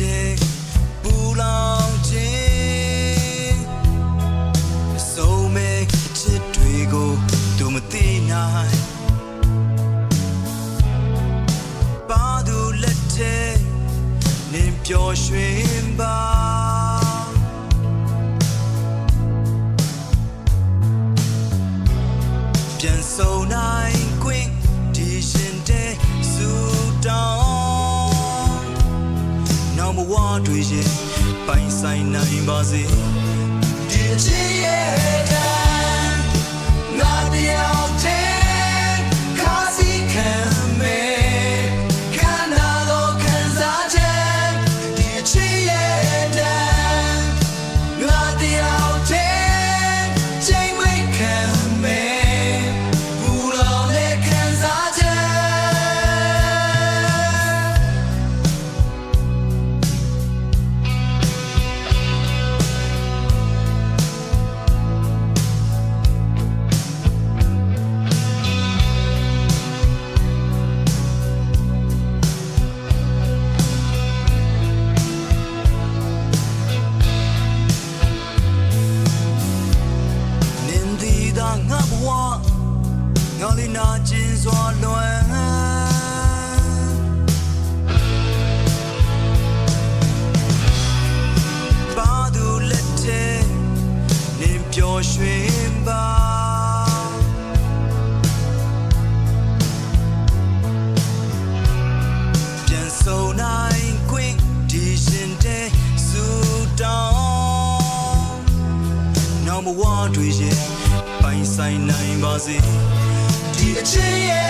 တဲ့ပူလောင်ခြင်းအဆုံးမဲ့ချစ်တွေကိုသူမသိနိုင်ပါသူလက်တဲ့နင်ပျော်ရွှင်ပါပြန်စုံနို နောက်မဝတွေရဲ့ပိုင်ဆိုင်နိုင်ပါစေဒီချစ်ရဲ့ နာကျင်စွာလွမ်းပါသူလက်ထဲနင်ပျော်ရွှင်ပါပြန်စုံနိုင်ခွင့်ဒီရှင်တဲ့စူတောင်းနောက်မဝတွေရဲ့ပိုင်ဆိုင်နိုင်ပါစေ ဒီအချင်းရဲ့